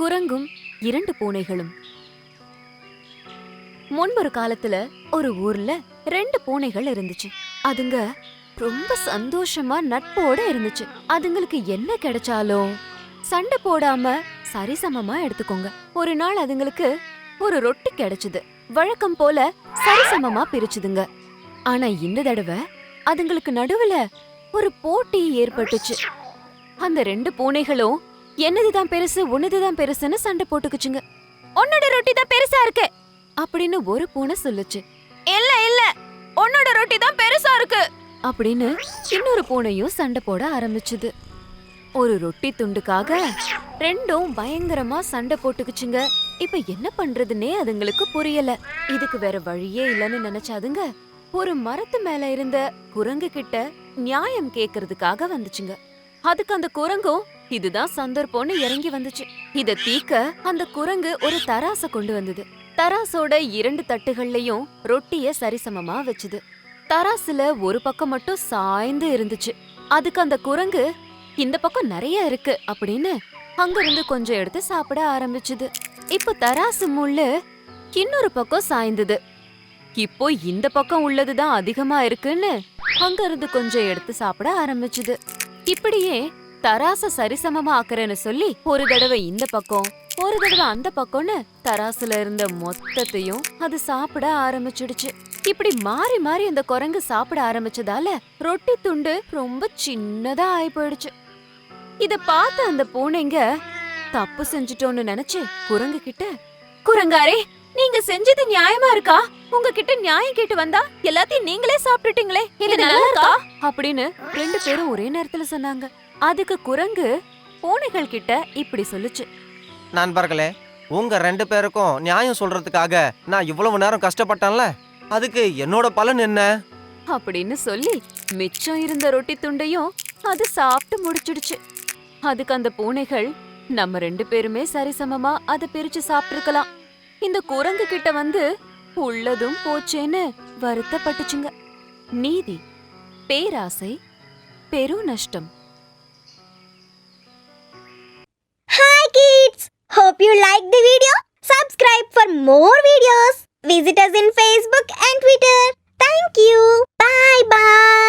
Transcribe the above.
குரங்கும் இரண்டு பூனைகளும். முன்பொரு காலத்துல ஒரு ஊர்ல ரெண்டு பூனைகள் இருந்துச்சு. அதுங்க ரொம்ப சந்தோஷமா நட்போட இருந்துச்சு. அதுங்களுக்கு என்ன கிடைச்சாலும் சண்டை போடாம சரிசமமா எடுத்துக்கோங்க. ஒரு நாள் அதுங்களுக்கு ஒரு ரொட்டி கிடைச்சது. வழக்கம் போல சரிசமமா பிரிச்சுதுங்க. ஆனா இந்த தடவை அதுங்களுக்கு நடுவுல ஒரு போட்டி ஏற்பட்டுச்சு. அந்த ரெண்டு பூனைகளும் என்னதுதான் பெருசு உன்னதுதான் பெருசுன்னு சண்டை போட்டுக்குச்சுங்க. உன்னோட ரொட்டி தான் பெருசா இருக்கு. அப்படின்னு ஒரு பூனை சொல்லுச்சு. இல்ல இல்ல உன்னோட ரொட்டி தான் பெருசா இருக்கு. அப்படின்னு இன்னொரு பூனையும் சண்டை போட ஆரம்பிச்சுது. ஒரு ரொட்டி துண்டுக்காக ரெண்டும் பயங்கரமா சண்டை போட்டுக்குச்சுங்க. இப்ப என்ன பண்றதுன்னே அதுங்களுக்கு புரியல. இதுக்கு வேற வழியே இல்லைன்னு நினைச்சாதுங்க. ஒரு மரத்து மேல இருந்த குரங்கு கிட்ட நியாயம் கேக்குறதுக்காக வந்துச்சுங்க. அதுக்கு அந்த குரங்கும் இதுதான் சந்தர்ப்பம்னு இறங்கி வந்துச்சு. இத தீக்க அந்த குரங்கு ஒரு தராச கொண்டு வந்தது. தராசோட இரண்டு தட்டுகள்லயும் ரொட்டிய சரிசமமா வச்சுது. தராசுல ஒரு பக்கம் மட்டும் சாய்ந்து இருந்துச்சு. அதுக்கு அந்த குரங்கு இந்த பக்கம் நிறைய இருக்கு அப்படின்னு அங்கிருந்து கொஞ்சம் எடுத்து சாப்பிட ஆரம்பிச்சுது. இப்போ தராசு முள்ளு இன்னொரு பக்கம் சாய்ந்தது. இப்போ இந்த பக்கம் உள்ளதுதான் அதிகமா இருக்குன்னு அங்கிருந்து கொஞ்சம் எடுத்து சாப்பிட ஆரம்பிச்சுது. இப்படியே தராச சரிசமமா ஆக்குறேன்னு சொல்லி ஒரு தடவை இந்த பக்கம் ஒரு தடவை அந்த பக்கம்னு தராசுல இருந்த மொத்தத்தையும் அது சாப்பிட ஆரம்பிச்சிடுச்சு. இப்படி மாறி மாறி அந்த குரங்கு சாப்பிட ஆரம்பிச்சதால ரொட்டி துண்டு ரொம்ப சின்னதா ஆயி போயிடுச்சு இத பார்த்த அந்த பூனைங்க தப்பு செஞ்சுட்டோன்னு நினைச்சு குரங்கு கிட்ட குரங்காரே நீங்க செஞ்சது நியாயமா இருக்கா? உங்ககிட்ட நியாயம் கேட்டு வந்தா எல்லாத்தையும் நீங்களே சாப்பிட்டுட்டீங்களே இது நல்லா இருக்கா? அப்படின்னு ரெண்டு பேரும் ஒரே நேரத்துல சொன்னாங்க. அதுக்கு குரங்கு பூனைகள் கிட்ட இப்படி சொல்லுச்சு. நண்பர்களே உங்க ரெண்டு பேருக்கும் நியாயம் சொல்றதுக்காக நான் இவ்வளவு நேரம் கஷ்டப்பட்டேன்ல அதுக்கு என்னோட பலன் என்ன? அப்படின்னு சொல்லி மிச்சம் இருந்த ரொட்டி துண்டையும் அது சாப்பிட்டு முடிச்சிடுச்சு. அதுக்கு அந்த பூனைகள் நம்ம ரெண்டு பேருமே சரிசமமா அதை பிரிச்சு சாப்பிட்டிருக்கலாம். இந்த குரங்கு கிட்ட வந்து உள்ளதும் போச்சேன்னு வருத்தப்பட்டுச்சுங்க. நீதி பேராசை பெரு நஷ்டம் Hi kids! Hope you liked the video. Subscribe for more videos. Visit us in Facebook and Twitter. Thank you. Bye bye.